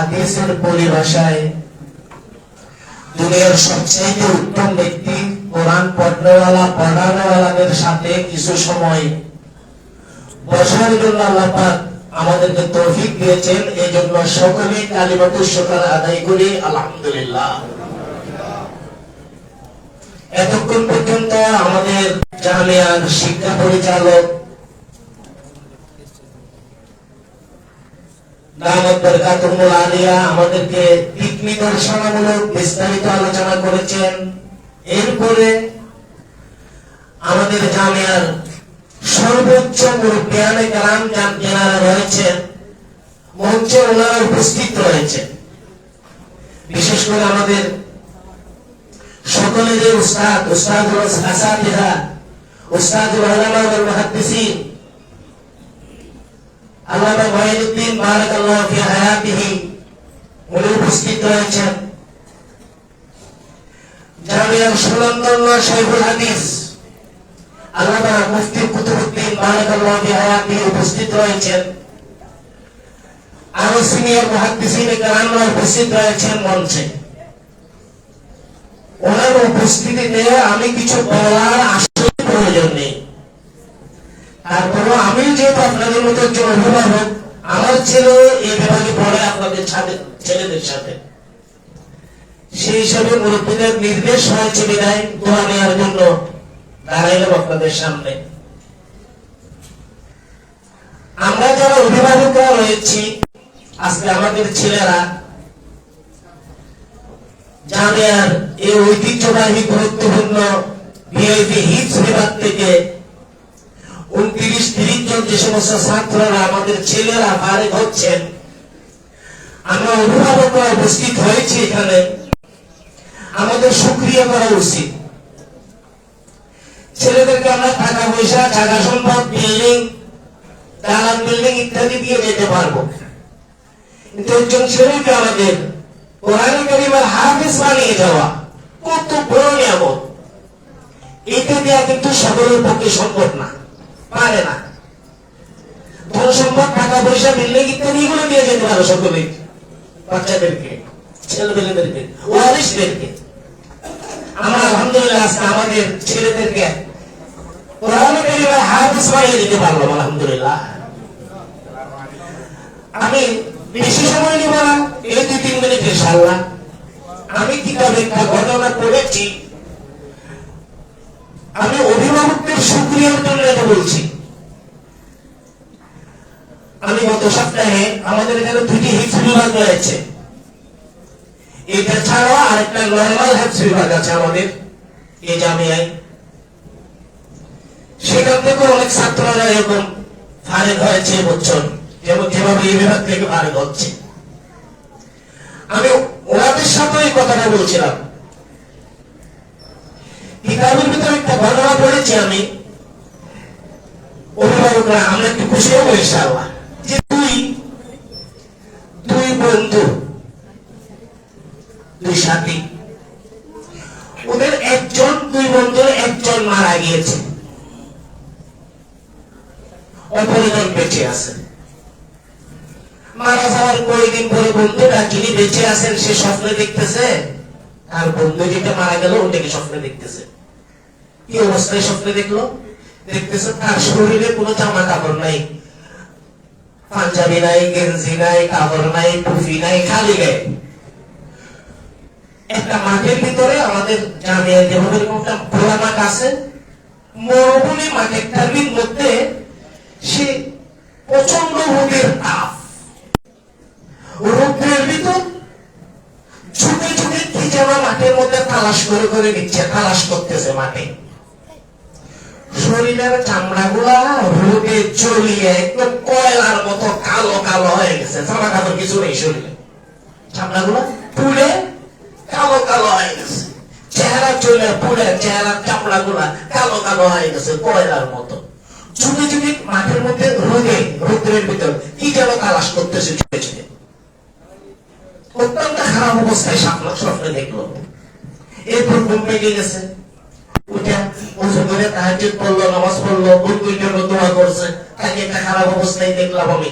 হাদিসের পরিভাষায়, দুনিয়ার সবচেয়ে উত্তম ব্যক্তি কোরআন পড়নেওয়ালা, পড়ানোওয়ালাদের সাথে কিছু সময় বসার জন্য আল্লাহ আমাদেরকে তৌফিক দিয়েছেন। এই জন্য সকলে কালিমাতুর শকর আদায় করি, আলহামদুলিল্লাহ। এতক্ষণ পর্যন্ত আমাদের জামিয়ার শিক্ষা পরিচালক দামত বরকাতুল আলিয়া আমাদেরকে দিক নির্দেশনামূলক বিস্তারিত আলোচনা করেছেন। এরপরে আমাদের জামিয়ার সর্বোচ্চ মুরব্বিয়ানে কালাম যারা রয়েছেন, মঞ্চে ওনারা উপস্থিত রয়েছে বিশেষ করে আমাদের সকলের উস্তাদ উস্তাদুল আলামা ওয়াল মুহাদ্দিসিন। ফি হায়াতিহি উনি উপস্থিত রয়েছেন। জামিয়ার সুনন্দন্য শৈখুল হাদিস মুফতি হায়াতিহি উপস্থিত রয়েছেন। আরও সিনিয়র উপস্থিত রয়েছেন মঞ্চে। ওনার উপস্থিতিতে আমি কিছু বলার আসলে প্রয়োজন নেই। তারপরও আমি যেহেতু আপনাদের মতো একজন অভিভাবক, আমার ছেলে এই বিভাগে পড়ে আপনাদের সাথে, ছেলেদের সাথে। সেই হিসাবে মুরব্বীদের নির্দেশ হয়েছে বিদায় দোয়া নেওয়ার জন্য দাঁড়াইলাম আপনাদের সামনে। আমরা যারা অভিভাবকরা রয়েছি, আজকে আমাদের ছেলেরা জামিয়ার এই ঐতিহ্যবাহী, গুরুত্বপূর্ণ ভিআইপি হিপস বিভাগ থেকে উনত্রিশ, তিরিশ জন যে সমস্ত ছাত্ররা, আমাদের ছেলেরা হচ্ছেন আমরা অভিভাবকরা উপস্থিত হয়েছি এখানে। আমাদের সুক্রিয়া করা উচিত। ছেলেদেরকে আমরা টাকা পয়সা, টাকা বিল্ডিং দালান বিল্ডিং ইত্যাদি দিয়ে যেতে পারব। কিন্তু একজন ছেলেকে আমাদের কোরআন করিমের হাফিজ বানিয়ে যাওয়া কত বড় এটা দেওয়া কিন্তু সকলের পক্ষে সম্ভব না। পারে না। ধন সম্পদ, টাকা পয়সা বিল্ডিং ইত্যাদি এগুলো দিয়ে যেতে পারো সকলে। বাচ্চাদেরকে, ছেলেমেয়েদেরকে, ওয়ারিসদেরকে। আমরা আলহামদুলিল্লাহ আজকে আমাদের ছেলেদেরকে আমি আমি আমি গত সপ্তাহে আমাদের এখানে দুটি হিপস বিভাগ রয়েছে। এটা ছাড়াও আরেকটা নর্মাল হেলথ বিভাগ আছে আমাদের, এই জামিয়ায়। সেখান থেকে অনেক ছাত্ররা এরকম ফারেক হয়েছে এবছর যেমন যেভাবে এই বিভাগ থেকে ফারেক হচ্ছে। আমি ওনাদের সাথে এই কথাটা বলছিলাম। কিতাবের ভিতরে ঘটনা পড়েছি আমি, অভিভাবকরা, আমরা একটু খুশি হব, ইনশাআল্লাহ। যে দুই দুই বন্ধু, দুই সাথী, ওদের একজন, দুই বন্ধুর একজন মারা গিয়েছে। অপরজন বেঁচে আছে। মারা যাওয়ার কয়েকদিন পরে বন্ধুটা যিনি বেঁচে আছেন, সে স্বপ্নে দেখতেছে আর বন্ধু যেটা মারা গেল, ওটাকে স্বপ্নে দেখতেছে। কি অবস্থায় স্বপ্নে দেখল? দেখতেছে, তার শরীরে কোনো জামা কাপড় নাই। পাঞ্জাবি নাই, গেঞ্জি নাই, কাপড় নাই, টুপি নাই, খালি গায়ে একটা মাঠের ভিতরে আমাদের জামিয়া যেভাবে একটা মাঠ আছে। মরুভূমি মাঠেরটার মধ্যে সে প্রচণ্ড রোদের তাপ। রৌদ্রের ভিতর ছুটে ছুটে কি যেন মাঠের মধ্যে তালাশ করে করে দিচ্ছে, তালাশ করতেছে মাঠে। শরীরের চামড়াগুলা রোদে চলিয়ে একদম কয়লার মতো কালো কালো হয়ে গেছে। জামা কাপড় কিছু নেই শরীরে। চামড়াগুলা পুড়ে কালো কালো হয়ে গেছে। চেহারা চলে পুড়ে, চেহারার চামড়াগুলা কালো কালো হয়ে গেছে কয়লার মতো। ছুটে ছুটে মাঠের মধ্যে রোদে, রোদ্রের ভিতর কি যেন তালাশ করতেছে ছুটে ছুটে অত্যন্ত খারাপ অবস্থায় স্বপ্ন স্বপ্ন দেখল। এরপর ঘুম পেয়ে গেছে। উঠে উঠে করে তাহাজ্জুদ পড়ল, নামাজ পড়ল বন্ধুর জন্য দোয়া করছে। তাকে একটা খারাপ অবস্থায় দেখলাম আমি।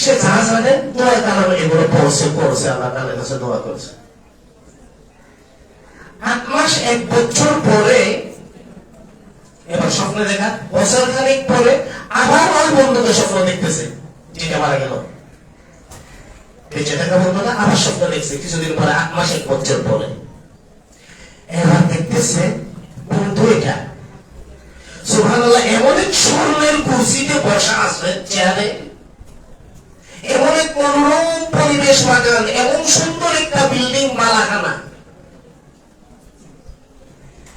সে যা জানে দোয়া কালামে এগুলো পড়ছে পড়ছে, আল্লাহ তাআলার কাছে দোয়া করছে। আট মাস, এক বছর পরে, এবার স্বপ্ন দেখা, বছর খানিক পরে আবার ওই বন্ধুকে স্বপ্ন দেখতেছে, যেটা মারা গেল। বেঁচে থাকা বন্ধুটা আবার স্বপ্ন দেখছে, কিছুদিন পরে, আট মাস, এক বছর পরে। এবার দেখতেছে বন্ধু এটা। সুবহানাল্লাহ, এমন এক স্বর্ণের কুর্সিতে বসা আছে, চেয়ারে। এমন এক মনোরম পরিবেশ বাগান, এমন সুন্দর একটা বিল্ডিং মালাখানা।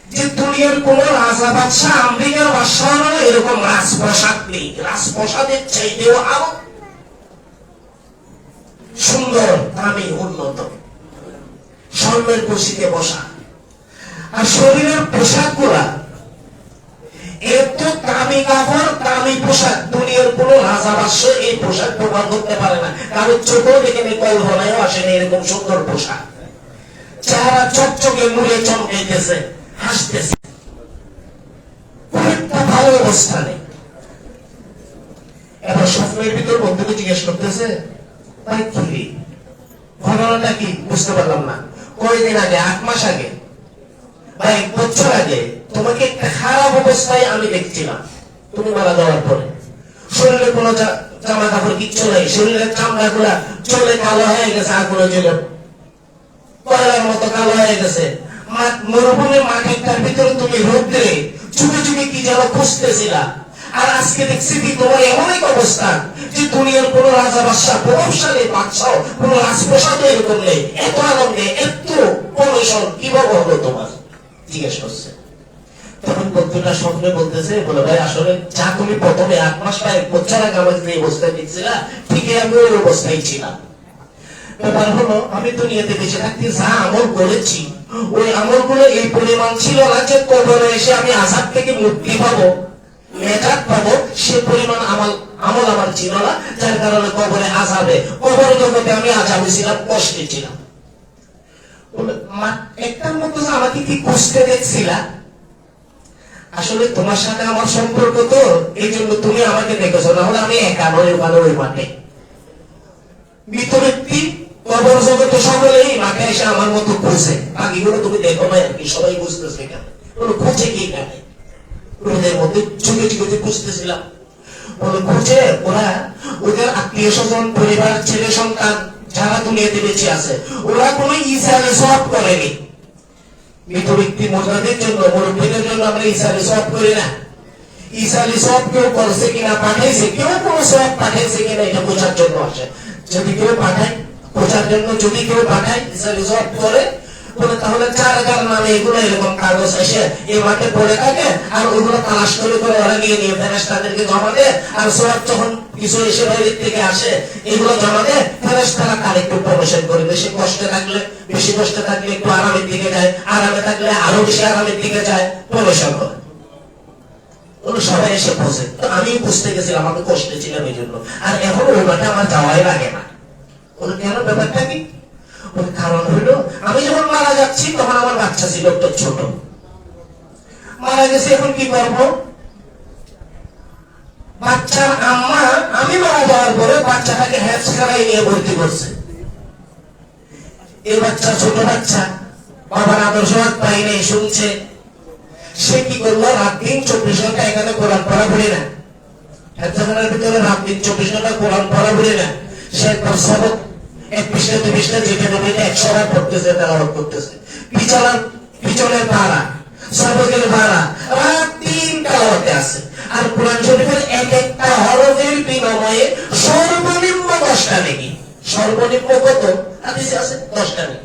যে দুনিয়ার কোন রাজা বাদশাহ, আমেরিকার বাদশাহ এরকম রাজপ্রাসাদ নেই। রাজপ্রাসাদের চাইতেও আরও সুন্দর, দামি, উন্নত। স্বর্ণের কুর্সিতে বসা। আর শরীরের পোশাকগুলা। এত দামি কাপড়, দামি পোশাক। দুনিয়ার কোন রাজা বাদশ এই পোশাক ব্যবহার করতে পারে না। কারণ ছোট দেখে কল্পনায়ও আসেনি এরকম সুন্দর পোশাক। চেহারা চকচকে, মুড়ে চমকাইতেছে, হাসতেছে। খুব একটা ভালো অবস্থানে এবার স্বপ্নের ভিতর বন্ধুকে জিজ্ঞেস করতেছে ঘটনাটা কি? বুঝতে পারলাম না। কয়দিন আগে, আট মাস আগে বা এক বছর আগে তোমাকে একটা খারাপ অবস্থায় আমি দেখছিলাম। তুমি মারা যাওয়ার পরে। শরীরে কোনো জামা কাপড় কিচ্ছু শরীরের চামড়া গুলা চলে কালো হয়ে গেছে কয়লার মতো কালো হয়ে গেছে। মরুভূমির ভিতরে তুমি রোদ্রে চুপে চুপে কি যেন খুঁজতেছিলা। আর আজকে দেখছি কি তোমার এমন এক অবস্থা যে দুনিয়ার কোন রাজা বাদশাহ, প্রভাবশালী বাদশাহ, কোন রাজপ্রসাদ এরকম নেই। এত আনন্দে, এত প্রমোশন কীভাবে হলো তোমার? জিজ্ঞেস করছে। তখন বন্ধুটা স্বপ্নে বলতেছে, বলে, ভাই, আসলে যা তুমি প্রথমে আট মাস বা এক বছর আগে যে অবস্থায় দেখছিলা ঠিকই আমি ওই অবস্থায় ছিলাম। ব্যাপার হলো, আমি দুনিয়াতে থাকতে যা আমল করেছি, ওই এই পরিমাণ ছিল না যে কবরে এসে আমি আজাদ থেকে মুক্তি পাবো মেজাত পাবো, সে পরিমাণ আমল আমল আমার ছিল না। যার কারণে কবরে আজাবে কবর জগতে আমি আজাবে ছিলাম কষ্টে ছিলাম। একটার মতো আমাকে কি কষ্টে দেখছিলা? আসলে তোমার সাথে আমার সম্পর্ক তো, এই জন্য তুমি আমাকে দেখেছ না হলে আমি একা নয় ওখানে ওই মাঠে। মৃত ব্যক্তি সকলেই মাঠে এসে আমার মতো খুঁজে। বাকিগুলো তুমি দেখো না আর কি সবাই বুঝতেছে এখানে বলো, খুঁজে কি এখানে? রোদের মধ্যে চুকে চুকে খুঁজতেছিলাম। বলো, খুঁজে ওরা ওদের আত্মীয় স্বজন, পরিবার, ছেলে সন্তান যারা দুনিয়াতে বেঁচে আছে। ওরা কোনো ইসারে সব করেনি। মৃত ব্যক্তি মজাদের জন্য, মুরব্বীদের জন্য আমরা ইসারে সব করি না। ইসালি সব কেউ করছে কিনা পাঠাইছে, কেউ কোনো সব পাঠাইছে কিনা এটা বোঝার জন্য আসে। যদি কেউ পাঠায়, বোঝার জন্য যদি কেউ পাঠায় ইসালি সব করে তাহলে চার কার নামে এগুলো এরকম কাগজ এসে এই মাঠে পড়ে থাকে, আর ওগুলো তালাশ করে করে ওরা নিয়ে নিয়ে ফেরেস তাদেরকে জমা দেয়, আর সব যখন কিছু বাইরের থেকে আসে এগুলো জমা দেয় ফেরেস তারা একটু প্রমোশন করে বেশি কষ্টে থাকলে, বেশি কষ্টে থাকলে একটু আরামের দিকে যায়, আরামে থাকলে আরও বেশি আরামের দিকে যায় প্রমোশন করে আমি বুঝতে গেছিলাম আমি কষ্টে ছিলাম এই জন্য আর এখন আমার যাওয়াই লাগে না। ওর কেন ব্যাপারটা কি? ওর কারণ আমি যখন মারা যাচ্ছি, তখন আমার বাচ্চা ছিল একটু ছোট। মারা গেছে, এখন কি করব? বাচ্চার আম্মা, আমি মারা যাওয়ার পরে বাচ্চাটাকে হ্যাপস করাই নিয়ে ভর্তি করছে। এই বাচ্চা ছোট বাচ্চা, বাবার আদর্শ পাই নেই, শুনছে। সে কি করল? রাত দিন চব্বিশ ঘণ্টা এখানে কোরআন পড়া পড়ে না। হেফজাখানার ভিতরে রাত দিন চব্বিশ ঘণ্টা কোরআন পড়া পড়ে না। সে একবার সবক এক পৃষ্ঠা দুই পৃষ্ঠা যেটা নবীতে একশো বার পড়তেছে, তেলাওয়াত করতেছে। পিছনের পিছনের পাড়া সবকের পাড়া রাত দিন তেলাওয়াতে আছে। আর কোরআন শরীফের এক একটা হরফের বিনিময়ে সর্বনিম্ন দশটা নেকি? সর্বনিম্ন কত? আছে দশটা নাকি।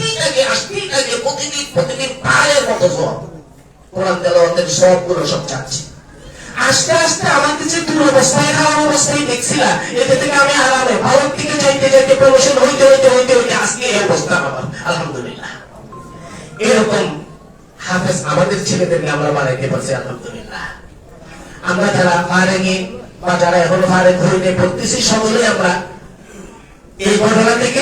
থাকে আসতেই থাকে প্রতিদিন প্রতিদিন পায়ের মতো সব। কোরআন তেলাওয়াতের সবগুলো সব যাচ্ছে আস্তে আস্তে আমার কাছে দুরবস্থায় খারাপ অবস্থায় দেখছিলাম এতে থেকে আমি আরামে ভারত থেকে যে প্রমোশন হইতে হইতে হইতে হইতে আজকে এই অবস্থা আমার, আলহামদুলিল্লাহ। এরকম হাফেজ আমাদের ছেলেদেরকে আমরা বানাইতে পারছি, আলহামদুলিল্লাহ। আমরা যারা ফারেঙ্গে বা যারা এখন ফারেক হইতে পড়তেছি সকলে আমরা এই ঘটনা থেকে